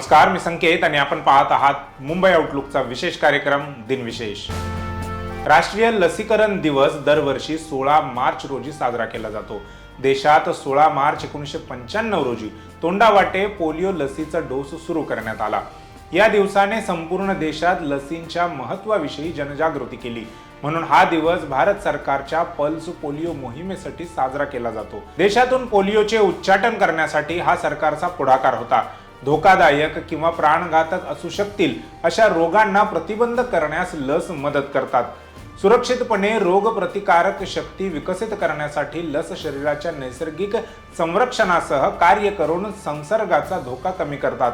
नमस्कार मी संकेत आणि आपण पाहत आहात मुंबई आउटलुकचा विशेष कार्यक्रम दिनविशेष. राष्ट्रीय लसीकरण दिवस दरवर्षी सोळा मार्च रोजी साजरा केला जातो. देशात सोळा मार्च एकोणीसशे पंच्याण्णव रोजी तोंडावाटे पोलिओ लसीचा डोस सुरू करण्यात आला. या दिवसाने संपूर्ण देशात लसींच्या महत्वाविषयी जनजागृती केली. म्हणून हा दिवस भारत सरकारच्या पल्स पोलिओ मोहिमेसाठी साजरा केला जातो. देशातून पोलिओचे उच्चाटन करण्यासाठी हा सरकारचा पुढाकार होता. धोकादायक किंवा प्राणघातक असू शकतील अशा रोगांना प्रतिबंध करण्यास लस मदत करतात. सुरक्षितपणे रोगप्रतिकारक शक्ती विकसित करण्यासाठी लस शरीराच्या नैसर्गिक संरक्षणासह कार्य करून संसर्गाचा धोका कमी करतात.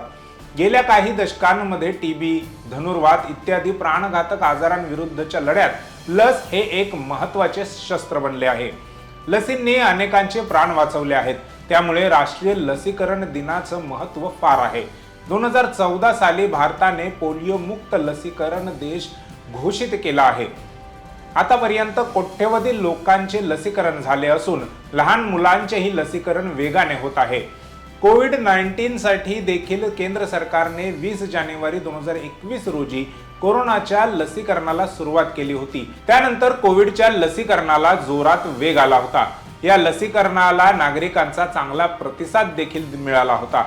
गेल्या काही दशकांमध्ये टीबी धनुर्वात इत्यादी प्राणघातक आजारांविरुद्धच्या लढ्यात लस हे एक महत्त्वाचे शस्त्र बनले आहे. लसींनी अनेकांचे प्राण वाचवले आहेत. त्यामुळे राष्ट्रीय लसीकरण दिनाचं महत्त्व फार आहे. दोन हजार चौदा साली भारताने पोलिओ मुक्त लसीकरण देश घोषित केला आहे. आतापर्यंत कोट्यवधी लोकांचे लसीकरण झाले असून लहान मुलांचेही लसीकरण वेगाने होत आहे. कोविड नाईन्टीन साठी देखील केंद्र सरकारने वीस जानेवारी दोन हजार एकवीस रोजी कोरोनाच्या लसीकरणाला सुरुवात केली होती. त्यानंतर कोविडच्या लसीकरणाला जोरात वेग आला होता. या लसीकरणाला नागरिकांचा चांगला प्रतिसाद देखील मिळाला होता.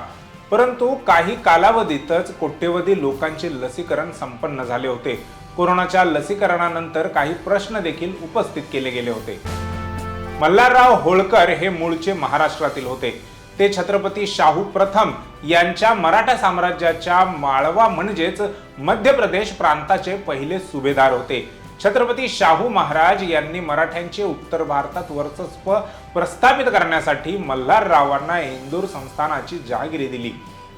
परंतु काही कालावधीतच कोट्यवधी लोकांचे लसीकरण संपन्न झाले होते. कोरोनाच्या लसीकरणानंतर काही प्रश्न देखील उपस्थित केले गेले होते. मल्हारराव होळकर हे मूळचे महाराष्ट्रातील होते. ते छत्रपती शाहू प्रथम यांच्या मराठा साम्राज्याच्या माळवा म्हणजेच मध्य प्रदेश प्रांताचे पहिले सुभेदार होते. छत्रपती शाहू महाराज यांनी मराठ्यांचे उत्तर भारतात वर्चस्व प्रस्थापित करण्यासाठी मल्हाररावांना इंदूर संस्थानाची जहागिरी दिली.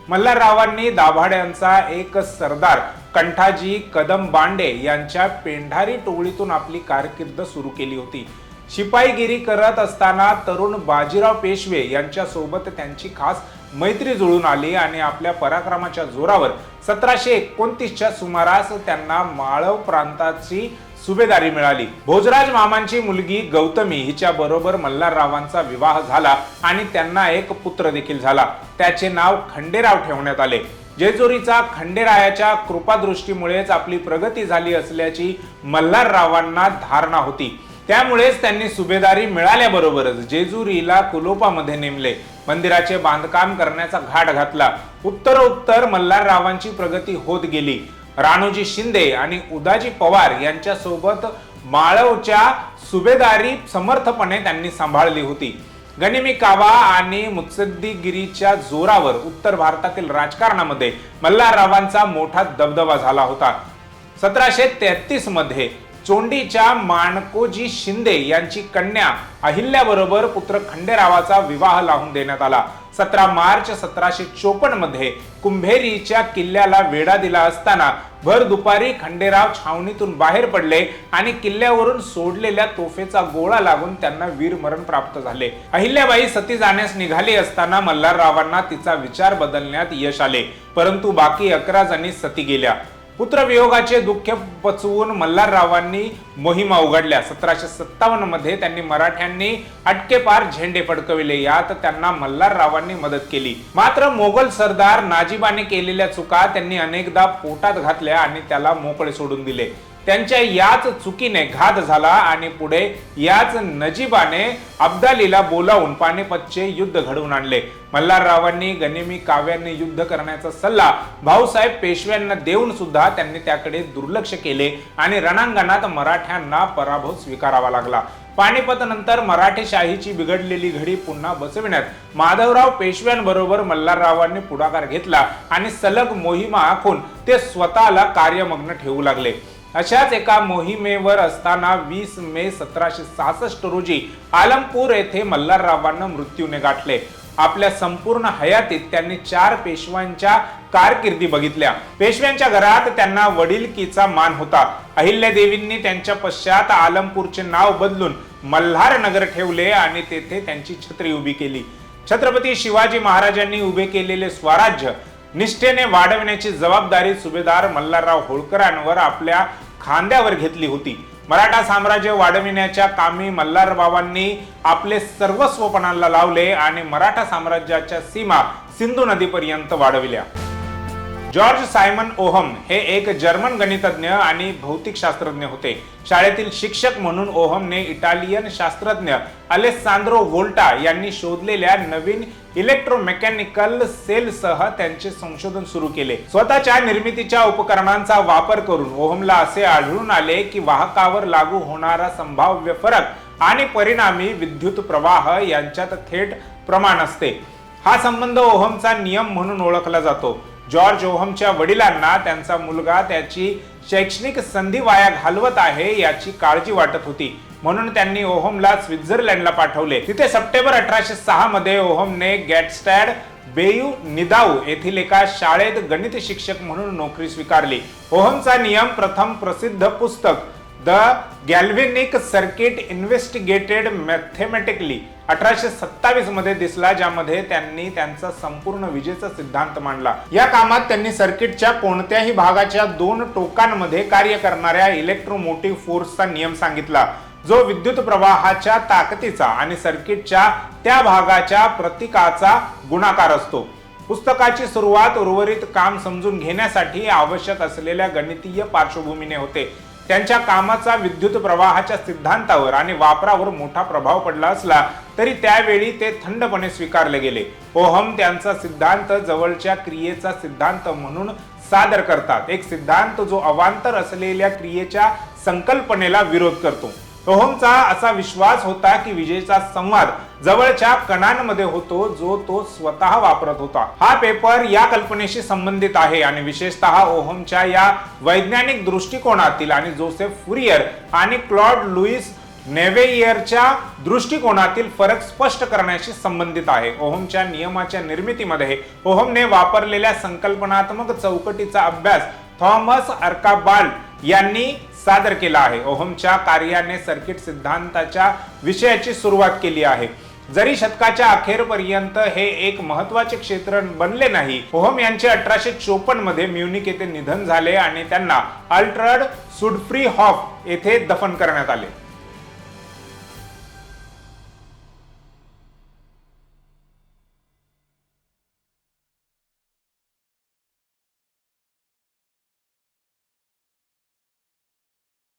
मल्हाररावांनी दाभाड्यांचा एक सरदार कंठाजी कदम बांडे यांच्या पेंढारी टोळीतून आपली कारकीर्द सुरू केली होती. शिपाईगिरी करत असताना तरुण बाजीराव पेशवे यांच्यासोबत त्यांची खास मैत्री जुळून आली आणि आपल्या पराक्रमाच्या जोरावर सतराशे एकोणतीसच्या सुमारास त्यांना माळव प्रांताची सुभेदारी मिळाली. भोजराज मामांची मुलगी गौतमी हिच्या बरोबर मल्हाररावांचा विवाह झाला आणि त्यांना एक पुत्र देखील झाला. त्याचे नाव खंडेराव ठेवण्यात आले. जेजुरीचा खंडेरायाच्या कृपादृष्टीमुळेच आपली प्रगती झाली असल्याची मल्हाररावांना धारणा होती. त्यामुळेच त्यांनी सुभेदारी मिळाल्याबरोबरच जेजुरीला कुलोपामध्ये नेमले. मंदिराचे बांधकाम करण्याचा घाट घातला. उत्तरोत्तर मल्हाररावांची प्रगती होत गेली. राणूजी शिंदे आणि उदाजी पवार यांच्यासोबत माळवच्या सुभेदारी समर्थपणे त्यांनी सांभाळली होती. गनिमी कावा आणि मुत्सद्दीगिरीच्या जोरावर उत्तर भारतातील राजकारणामध्ये मल्हाररावांचा मोठा दबदबा झाला होता. सतराशे तेहतीसमध्ये चोंडीच्या माणकोजी शिंदे यांची कन्या अहिल्याबरोबर पुत्र खंडेरावाचा विवाह लावून देण्यात आला. सतरा मार्च सतराशे चोपन्नमध्ये कुंभेरीच्या किल्ल्याला वेढा दिला असताना भर दुपारी खंडेराव छावणीतून बाहेर पडले आणि किल्ल्यावरून सोडलेल्या तोफेचा गोळा लागून त्यांना वीरमरण प्राप्त झाले. अहिल्याबाई सती जाण्यास निघाली असताना मल्हाररावांना तिचा विचार बदलण्यात यश आले परंतु बाकी अकरा जणी सती गेल्या. पुत्रवियोगाचे दुःख पचवून मल्हाररावांनी मोहिमा उघडल्या. सतराशे सत्तावन्नमध्ये त्यांनी मराठ्यांनी अटकेपार झेंडे फडकविले. यात त्यांना मल्हाररावांनी मदत केली. मात्र मोगल सरदार नाजिबाने केलेल्या चुका त्यांनी अनेकदा पोटात घातल्या आणि त्याला मोकळे सोडून दिले. त्यांच्या याच चुकीने घात झाला आणि पुढे याच नजीबाने अब्दालीला बोलावून पानिपतचे युद्ध घडवून आणले. मल्हाररावांनी गनिमी काव्यांनी युद्ध करण्याचा सल्ला भाऊसाहेब पेशव्यांना देऊन सुद्धा त्यांनी त्याकडे दुर्लक्ष केले आणि रणांगणात मराठ्यांना पराभव स्वीकारावा लागला. पानिपत नंतर मराठेशाहीची बिघडलेली घडी पुन्हा बसविण्यात माधवराव पेशव्यांबरोबर मल्हाररावांनी पुढाकार घेतला आणि सलग मोहिमा आखून ते स्वतःला कार्यमग्न ठेवू लागले. अशाच एका मोहिमेवर असताना वीस मे सतराशे सहासष्ट रोजी आलमपूर येथे मल्हाररावांना मृत्यूने गाठले. आपल्या संपूर्ण हयातीत त्यांनी चार पेशव्यांच्या कारकिर्दी बघितल्या. पेशव्यांच्या घरात त्यांना वडीलकीचा मान होता. अहिल्यादेवींनी त्यांच्या पश्चात आलमपूरचे नाव बदलून मल्हार नगर ठेवले आणि तेथे त्यांची छत्री उभी केली. छत्रपती शिवाजी महाराजांनी उभे केलेले स्वराज्य निष्ठेने वाढवण्याची जबाबदारी सुभेदार मल्हारराव होळकरांवर आपल्या खांद्यावर घेतली होती. मराठा साम्राज्य वाढविण्याच्या कामी मल्हारबाबांनी आपले सर्वस्वपणाला लावले आणि मराठा साम्राज्याच्या सीमा सिंधू नदीपर्यंत वाढविल्या. जॉर्ज सायमन ओहम हे एक जर्मन गणितज्ञ आणि भौतिकशास्त्रज्ञ होते. शाळेतील शिक्षक म्हणून ओहमने इटालियन शास्त्रज्ञ अलेसांद्रो वोल्टा यांनी शोधलेल्या नवीन इलेक्ट्रोमेकॅनिकल सेलसह त्यांचे संशोधन सुरू केले. स्वतःच्या निर्मितीच्या उपकरणांचा वापर करून ओहमला असे आढळून आले की वाहकावर लागू होणारा संभाव्य फरक आणि परिणामी विद्युत प्रवाह यांच्यात थेट प्रमाण असते. हा संबंध ओहमचा नियम म्हणून ओळखला जातो. जॉर्ज ओहमच्या वडिलांना त्यांचा मुलगा त्याची शैक्षणिक संधी वाया घालवत आहे याची काळजी वाटत होती. म्हणून त्यांनी ओहमला स्वित्झर्लंडला पाठवले. तिथे सप्टेंबर अठराशे सहा मध्ये ओहमने गॅटस्टॅड बेयू निदाऊ येथील एका शाळेत गणित शिक्षक म्हणून नोकरी स्वीकारली. ओहमचा नियम प्रथम प्रसिद्ध पुस्तक the galvanic circuit investigated mathematically अठराशे सत्तावीसमध्ये दिसला ज्यामध्ये त्यांनी त्यांचा संपूर्ण विजेचा सिद्धांत मांडला. या कामात त्यांनी सर्किटच्या कोणत्याही भागाच्या दोन टोकांमध्ये कार्य करणाऱ्या इलेक्ट्रोमोटिव्ह फोर्सचा नियम सांगितला. जो विद्युत प्रवाहाच्या ताकदीचा आणि सर्किटच्या त्या भागाच्या प्रतीकाचा गुणाकार असतो. पुस्तकाची सुरुवात उर्वरित काम समजून घेण्यासाठी आवश्यक असलेल्या गणितीय पार्श्वभूमीने होते. त्यांच्या कामाचा विद्युत प्रवाहाच्या सिद्धांतावर आणि वापरावर मोठा प्रभाव पडला असला तरी त्यावेळी ते थंडपणे स्वीकारले गेले. ओहम त्यांचा सिद्धांत जवळच्या क्रियेचा सिद्धांत म्हणून सादर करतात. एक सिद्धांत जो अवांतर असलेल्या क्रियेच्या संकल्पनेला विरोध करतो. ओहमचा असा विश्वास होता की विजेचा संवाद जवळच्या कणांमध्ये होतो जो तो स्वतः वापरत होता. हा पेपर या कल्पनेशी संबंधित आहे आणि विशेषतः ओहमच्या या वैज्ञानिक दृष्टिकोनातील आणि जोसेफ फुरियर आणि क्लॉड लुईस नेवेयरच्या दृष्टिकोनातील फरक स्पष्ट करण्याशी संबंधित आहे. ओहमच्या नियमाच्या निर्मितीमध्ये ओहमने वापरलेल्या संकल्पनात्मक चौकटीचा अभ्यास थॉमस अर्काबाल्ड यांनी सादर केला आहे. ओहमच्या कार्याने सर्किट सिद्धांताच्या विषयाची सुरुवात केली आहे. जरी शतकाच्या अखेरपर्यंत हे एक महत्त्वाचे क्षेत्र बनले नाही ओहम यांचे अठराशे चोपन्नमध्ये म्युनिक येथे निधन झाले आणि त्यांना अल्ट्रड सुडफ्री हॉफ येथे दफन करण्यात आले.